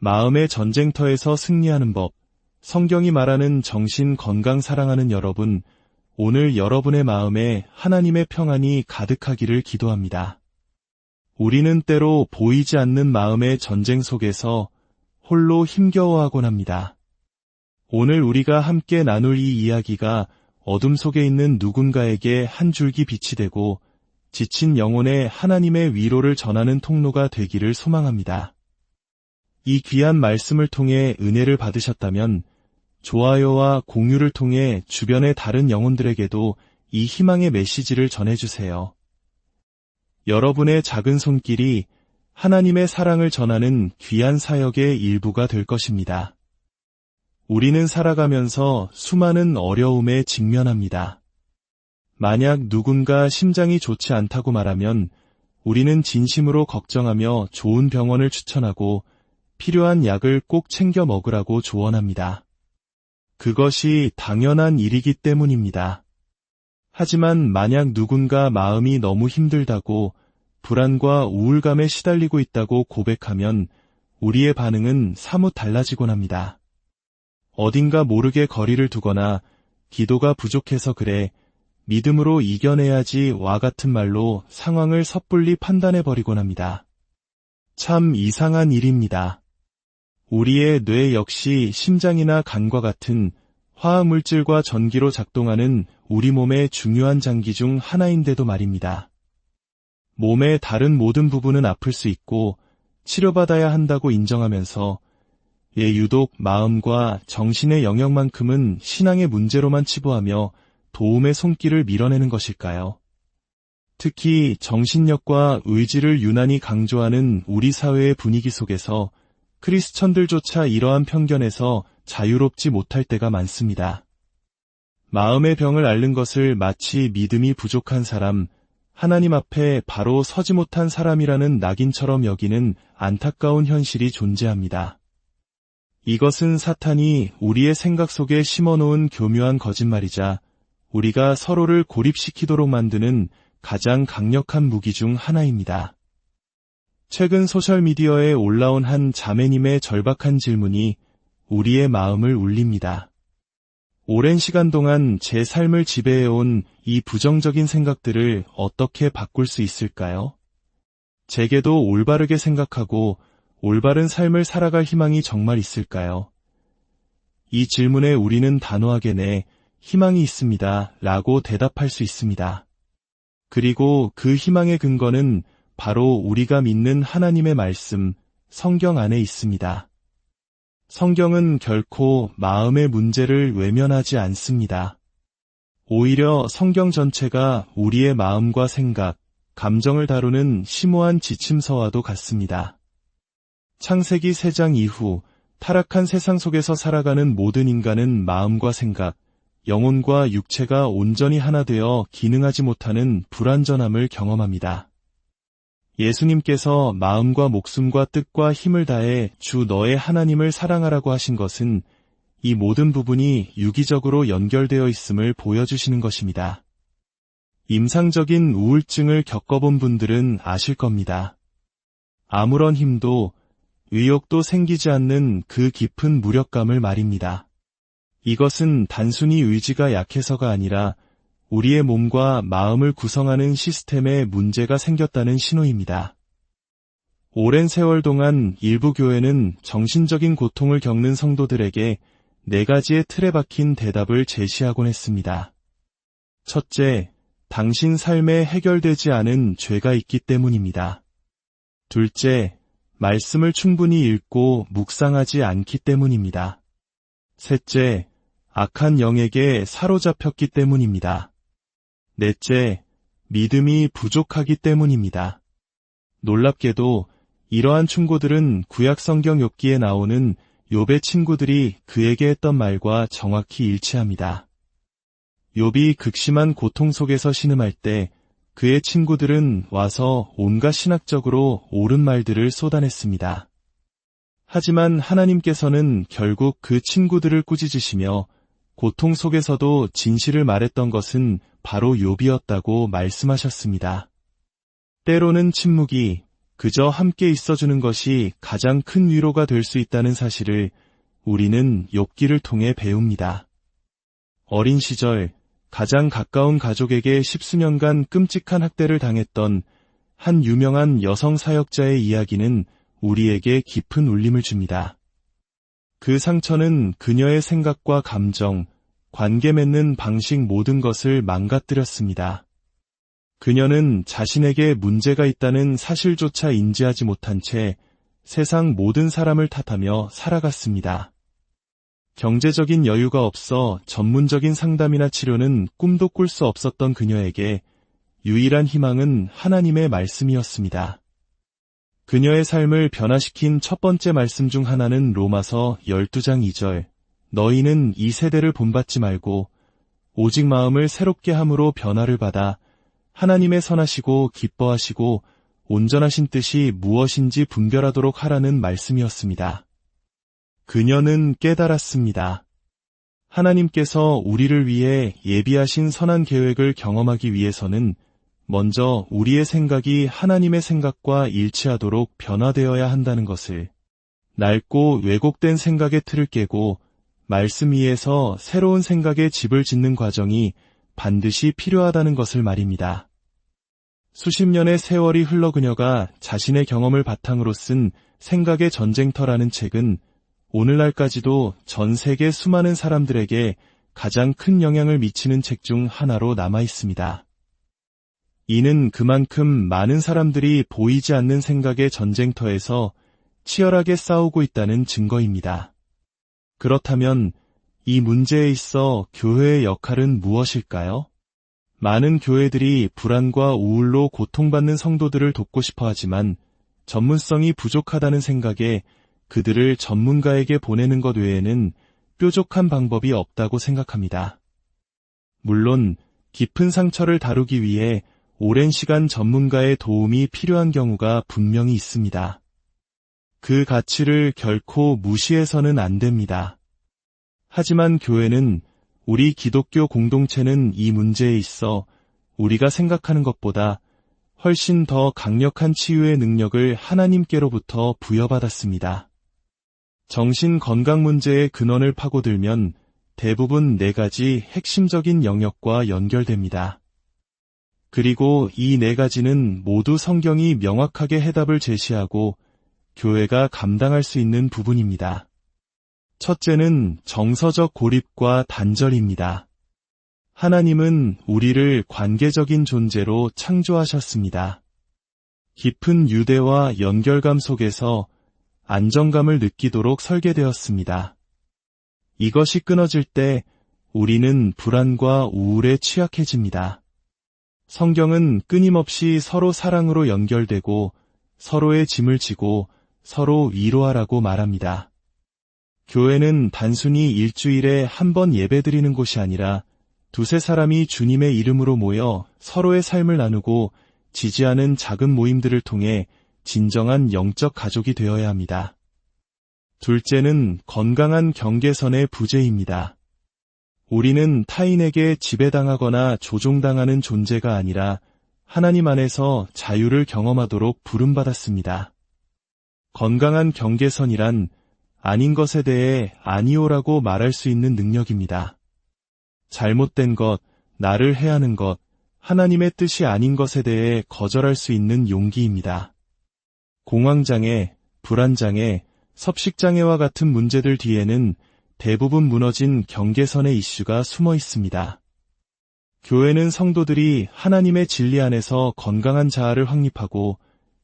마음의 전쟁터에서 승리하는 법, 성경이 말하는 정신 건강 사랑하는 여러분, 오늘 여러분의 마음에 하나님의 평안이 가득하기를 기도합니다. 우리는 때로 보이지 않는 마음의 전쟁 속에서 홀로 힘겨워하곤 합니다. 오늘 우리가 함께 나눌 이 이야기가 어둠 속에 있는 누군가에게 한 줄기 빛이 되고 지친 영혼에 하나님의 위로를 전하는 통로가 되기를 소망합니다. 이 귀한 말씀을 통해 은혜를 받으셨다면 좋아요와 공유를 통해 주변의 다른 영혼들에게도 이 희망의 메시지를 전해주세요. 여러분의 작은 손길이 하나님의 사랑을 전하는 귀한 사역의 일부가 될 것입니다. 우리는 살아가면서 수많은 어려움에 직면합니다. 만약 누군가 심장이 좋지 않다고 말하면 우리는 진심으로 걱정하며 좋은 병원을 추천하고 필요한 약을 꼭 챙겨 먹으라고 조언합니다. 그것이 당연한 일이기 때문입니다. 하지만 만약 누군가 마음이 너무 힘들다고 불안과 우울감에 시달리고 있다고 고백하면 우리의 반응은 사뭇 달라지곤 합니다. 어딘가 모르게 거리를 두거나 기도가 부족해서 그래 믿음으로 이겨내야지 와 같은 말로 상황을 섣불리 판단해버리곤 합니다. 참 이상한 일입니다. 우리의 뇌 역시 심장이나 간과 같은 화학물질과 전기로 작동하는 우리 몸의 중요한 장기 중 하나인데도 말입니다. 몸의 다른 모든 부분은 아플 수 있고 치료받아야 한다고 인정하면서 예 유독 마음과 정신의 영역만큼은 신앙의 문제로만 치부하며 도움의 손길을 밀어내는 것일까요? 특히 정신력과 의지를 유난히 강조하는 우리 사회의 분위기 속에서 크리스천들조차 이러한 편견에서 자유롭지 못할 때가 많습니다. 마음의 병을 앓는 것을 마치 믿음이 부족한 사람, 하나님 앞에 바로 서지 못한 사람이라는 낙인처럼 여기는 안타까운 현실이 존재합니다. 이것은 사탄이 우리의 생각 속에 심어놓은 교묘한 거짓말이자 우리가 서로를 고립시키도록 만드는 가장 강력한 무기 중 하나입니다. 최근 소셜미디어에 올라온 한 자매님의 절박한 질문이 우리의 마음을 울립니다. 오랜 시간 동안 제 삶을 지배해온 이 부정적인 생각들을 어떻게 바꿀 수 있을까요? 제게도 올바르게 생각하고 올바른 삶을 살아갈 희망이 정말 있을까요? 이 질문에 우리는 단호하게 내 희망이 있습니다 라고 대답할 수 있습니다. 그리고 그 희망의 근거는 바로 우리가 믿는 하나님의 말씀, 성경 안에 있습니다. 성경은 결코 마음의 문제를 외면하지 않습니다. 오히려 성경 전체가 우리의 마음과 생각, 감정을 다루는 심오한 지침서와도 같습니다. 창세기 3장 이후 타락한 세상 속에서 살아가는 모든 인간은 마음과 생각, 영혼과 육체가 온전히 하나 되어 기능하지 못하는 불완전함을 경험합니다. 예수님께서 마음과 목숨과 뜻과 힘을 다해 주 너의 하나님을 사랑하라고 하신 것은 이 모든 부분이 유기적으로 연결되어 있음을 보여주시는 것입니다. 임상적인 우울증을 겪어본 분들은 아실 겁니다. 아무런 힘도 의욕도 생기지 않는 그 깊은 무력감을 말입니다. 이것은 단순히 의지가 약해서가 아니라 우리의 몸과 마음을 구성하는 시스템에 문제가 생겼다는 신호입니다. 오랜 세월 동안 일부 교회는 정신적인 고통을 겪는 성도들에게 네 가지의 틀에 박힌 대답을 제시하곤 했습니다. 첫째, 당신 삶에 해결되지 않은 죄가 있기 때문입니다. 둘째, 말씀을 충분히 읽고 묵상하지 않기 때문입니다. 셋째, 악한 영에게 사로잡혔기 때문입니다. 넷째, 믿음이 부족하기 때문입니다. 놀랍게도 이러한 충고들은 구약 성경 욥기에 나오는 욥의 친구들이 그에게 했던 말과 정확히 일치합니다. 욥이 극심한 고통 속에서 신음할 때 그의 친구들은 와서 온갖 신학적으로 옳은 말들을 쏟아냈습니다. 하지만 하나님께서는 결국 그 친구들을 꾸짖으시며 고통 속에서도 진실을 말했던 것은 바로 욥이었다고 말씀하셨습니다. 때로는 침묵이, 그저 함께 있어주는 것이 가장 큰 위로가 될 수 있다는 사실을 우리는 욥기를 통해 배웁니다. 어린 시절 가장 가까운 가족에게 십수년간 끔찍한 학대를 당했던 한 유명한 여성 사역자의 이야기는 우리에게 깊은 울림을 줍니다. 그 상처는 그녀의 생각과 감정, 관계 맺는 방식 모든 것을 망가뜨렸습니다. 그녀는 자신에게 문제가 있다는 사실조차 인지하지 못한 채 세상 모든 사람을 탓하며 살아갔습니다. 경제적인 여유가 없어 전문적인 상담이나 치료는 꿈도 꿀 수 없었던 그녀에게 유일한 희망은 하나님의 말씀이었습니다. 그녀의 삶을 변화시킨 첫 번째 말씀 중 하나는 로마서 12장 2절. 너희는 이 세대를 본받지 말고 오직 마음을 새롭게 함으로 변화를 받아 하나님의 선하시고 기뻐하시고 온전하신 뜻이 무엇인지 분별하도록 하라는 말씀이었습니다. 그녀는 깨달았습니다. 하나님께서 우리를 위해 예비하신 선한 계획을 경험하기 위해서는 먼저 우리의 생각이 하나님의 생각과 일치하도록 변화되어야 한다는 것을 낡고 왜곡된 생각의 틀을 깨고 말씀 위에서 새로운 생각의 집을 짓는 과정이 반드시 필요하다는 것을 말입니다. 수십 년의 세월이 흘러 그녀가 자신의 경험을 바탕으로 쓴 생각의 전쟁터라는 책은 오늘날까지도 전 세계 수많은 사람들에게 가장 큰 영향을 미치는 책 중 하나로 남아 있습니다. 이는 그만큼 많은 사람들이 보이지 않는 생각의 전쟁터에서 치열하게 싸우고 있다는 증거입니다. 그렇다면 이 문제에 있어 교회의 역할은 무엇일까요? 많은 교회들이 불안과 우울로 고통받는 성도들을 돕고 싶어 하지만 전문성이 부족하다는 생각에 그들을 전문가에게 보내는 것 외에는 뾰족한 방법이 없다고 생각합니다. 물론 깊은 상처를 다루기 위해 오랜 시간 전문가의 도움이 필요한 경우가 분명히 있습니다. 그 가치를 결코 무시해서는 안 됩니다. 하지만 교회는 우리 기독교 공동체는 이 문제에 있어 우리가 생각하는 것보다 훨씬 더 강력한 치유의 능력을 하나님께로부터 부여받았습니다. 정신 건강 문제의 근원을 파고들면 대부분 네 가지 핵심적인 영역과 연결됩니다. 그리고 이 네 가지는 모두 성경이 명확하게 해답을 제시하고 교회가 감당할 수 있는 부분입니다. 첫째는 정서적 고립과 단절입니다. 하나님은 우리를 관계적인 존재로 창조하셨습니다. 깊은 유대와 연결감 속에서 안정감을 느끼도록 설계되었습니다. 이것이 끊어질 때 우리는 불안과 우울에 취약해집니다. 성경은 끊임없이 서로 사랑으로 연결되고 서로의 짐을 지고 서로 위로하라고 말합니다. 교회는 단순히 일주일에 한 번 예배드리는 곳이 아니라 두세 사람이 주님의 이름으로 모여 서로의 삶을 나누고 지지하는 작은 모임들을 통해 진정한 영적 가족이 되어야 합니다. 둘째는 건강한 경계선의 부재입니다. 우리는 타인에게 지배당하거나 조종당하는 존재가 아니라 하나님 안에서 자유를 경험하도록 부름받았습니다. 건강한 경계선이란 아닌 것에 대해 아니오라고 말할 수 있는 능력입니다. 잘못된 것, 나를 해하는 것, 하나님의 뜻이 아닌 것에 대해 거절할 수 있는 용기입니다. 공황장애, 불안장애, 섭식장애와 같은 문제들 뒤에는 대부분 무너진 경계선의 이슈가 숨어 있습니다. 교회는 성도들이 하나님의 진리 안에서 건강한 자아를 확립하고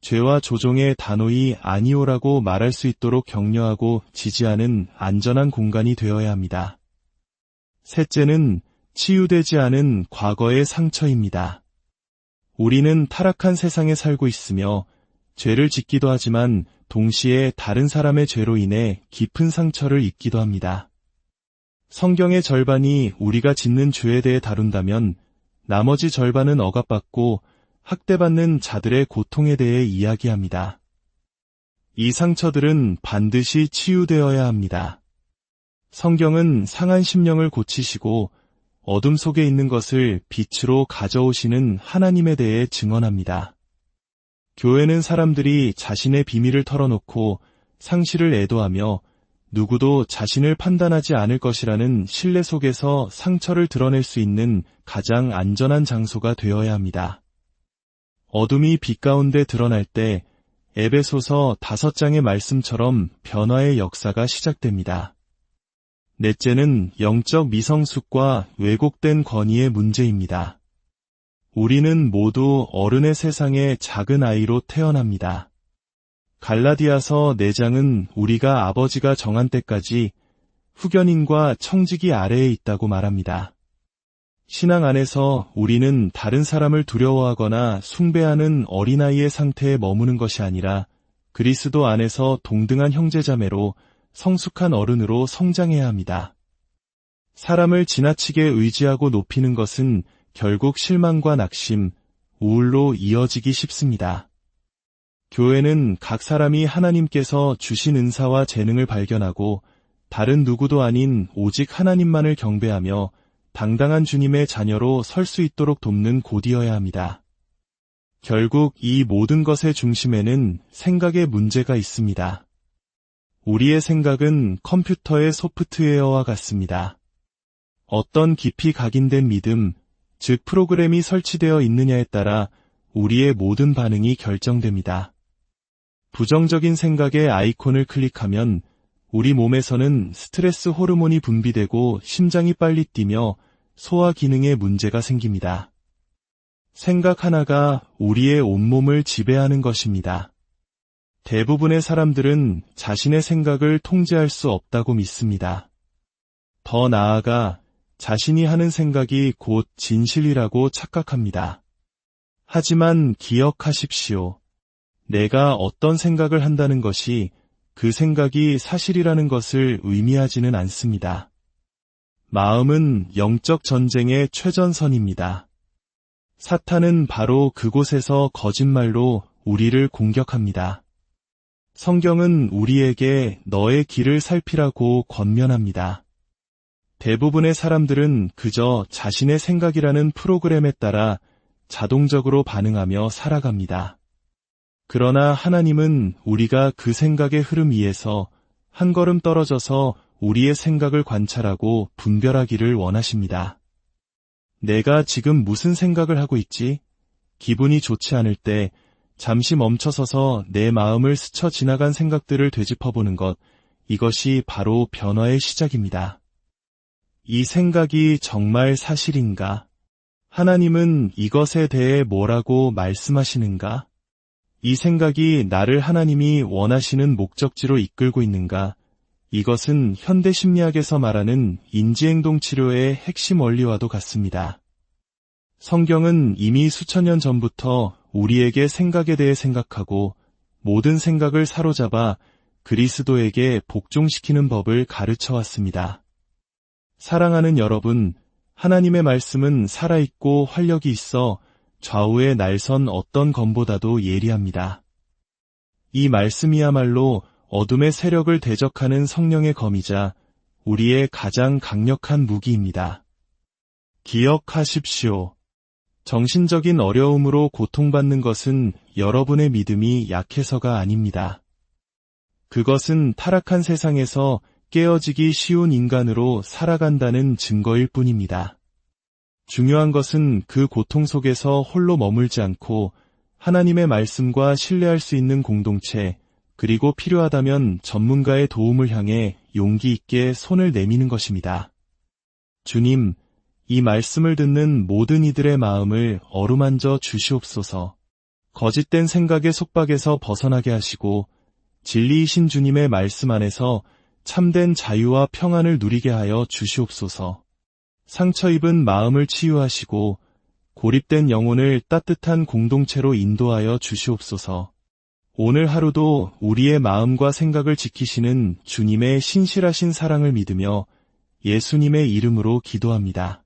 죄와 조종의 단호히 아니오라고 말할 수 있도록 격려하고 지지하는 안전한 공간이 되어야 합니다. 셋째는 치유되지 않은 과거의 상처입니다. 우리는 타락한 세상에 살고 있으며 죄를 짓기도 하지만 동시에 다른 사람의 죄로 인해 깊은 상처를 입기도 합니다. 성경의 절반이 우리가 짓는 죄에 대해 다룬다면 나머지 절반은 억압받고 학대받는 자들의 고통에 대해 이야기합니다. 이 상처들은 반드시 치유되어야 합니다. 성경은 상한 심령을 고치시고 어둠 속에 있는 것을 빛으로 가져오시는 하나님에 대해 증언합니다. 교회는 사람들이 자신의 비밀을 털어놓고 상실을 애도하며 누구도 자신을 판단하지 않을 것이라는 신뢰 속에서 상처를 드러낼 수 있는 가장 안전한 장소가 되어야 합니다. 어둠이 빛 가운데 드러날 때 에베소서 다섯 장의 말씀처럼 변화의 역사가 시작됩니다. 넷째는 영적 미성숙과 왜곡된 권위의 문제입니다. 우리는 모두 어른의 세상에 작은 아이로 태어납니다. 갈라디아서 4장은 우리가 아버지가 정한 때까지 후견인과 청지기 아래에 있다고 말합니다. 신앙 안에서 우리는 다른 사람을 두려워하거나 숭배하는 어린아이의 상태에 머무는 것이 아니라 그리스도 안에서 동등한 형제자매로 성숙한 어른으로 성장해야 합니다. 사람을 지나치게 의지하고 높이는 것은 결국 실망과 낙심, 우울로 이어지기 쉽습니다. 교회는 각 사람이 하나님께서 주신 은사와 재능을 발견하고 다른 누구도 아닌 오직 하나님만을 경배하며 당당한 주님의 자녀로 설 수 있도록 돕는 곳이어야 합니다. 결국 이 모든 것의 중심에는 생각의 문제가 있습니다. 우리의 생각은 컴퓨터의 소프트웨어와 같습니다. 어떤 깊이 각인된 믿음, 즉 프로그램이 설치되어 있느냐에 따라 우리의 모든 반응이 결정됩니다. 부정적인 생각의 아이콘을 클릭하면 우리 몸에서는 스트레스 호르몬이 분비되고 심장이 빨리 뛰며 소화 기능에 문제가 생깁니다. 생각 하나가 우리의 온몸을 지배하는 것입니다. 대부분의 사람들은 자신의 생각을 통제할 수 없다고 믿습니다. 더 나아가 자신이 하는 생각이 곧 진실이라고 착각합니다. 하지만 기억하십시오. 내가 어떤 생각을 한다는 것이 그 생각이 사실이라는 것을 의미하지는 않습니다. 마음은 영적 전쟁의 최전선입니다. 사탄은 바로 그곳에서 거짓말로 우리를 공격합니다. 성경은 우리에게 너의 길을 살피라고 권면합니다. 대부분의 사람들은 그저 자신의 생각이라는 프로그램에 따라 자동적으로 반응하며 살아갑니다. 그러나 하나님은 우리가 그 생각의 흐름 위에서 한 걸음 떨어져서 우리의 생각을 관찰하고 분별하기를 원하십니다. 내가 지금 무슨 생각을 하고 있지? 기분이 좋지 않을 때 잠시 멈춰서서 내 마음을 스쳐 지나간 생각들을 되짚어보는 것, 이것이 바로 변화의 시작입니다. 이 생각이 정말 사실인가? 하나님은 이것에 대해 뭐라고 말씀하시는가? 이 생각이 나를 하나님이 원하시는 목적지로 이끌고 있는가? 이것은 현대 심리학에서 말하는 인지행동 치료의 핵심 원리와도 같습니다. 성경은 이미 수천 년 전부터 우리에게 생각에 대해 생각하고 모든 생각을 사로잡아 그리스도에게 복종시키는 법을 가르쳐 왔습니다. 사랑하는 여러분, 하나님의 말씀은 살아있고 활력이 있어 좌우의 날선 어떤 검보다도 예리합니다. 이 말씀이야말로 어둠의 세력을 대적하는 성령의 검이자 우리의 가장 강력한 무기입니다. 기억하십시오. 정신적인 어려움으로 고통받는 것은 여러분의 믿음이 약해서가 아닙니다. 그것은 타락한 세상에서 깨어지기 쉬운 인간으로 살아간다는 증거일 뿐입니다. 중요한 것은 그 고통 속에서 홀로 머물지 않고 하나님의 말씀과 신뢰할 수 있는 공동체, 그리고 필요하다면 전문가의 도움을 향해 용기 있게 손을 내미는 것입니다. 주님, 이 말씀을 듣는 모든 이들의 마음을 어루만져 주시옵소서. 거짓된 생각의 속박에서 벗어나게 하시고 진리이신 주님의 말씀 안에서 참된 자유와 평안을 누리게 하여 주시옵소서. 상처 입은 마음을 치유하시고 고립된 영혼을 따뜻한 공동체로 인도하여 주시옵소서. 오늘 하루도 우리의 마음과 생각을 지키시는 주님의 신실하신 사랑을 믿으며 예수님의 이름으로 기도합니다.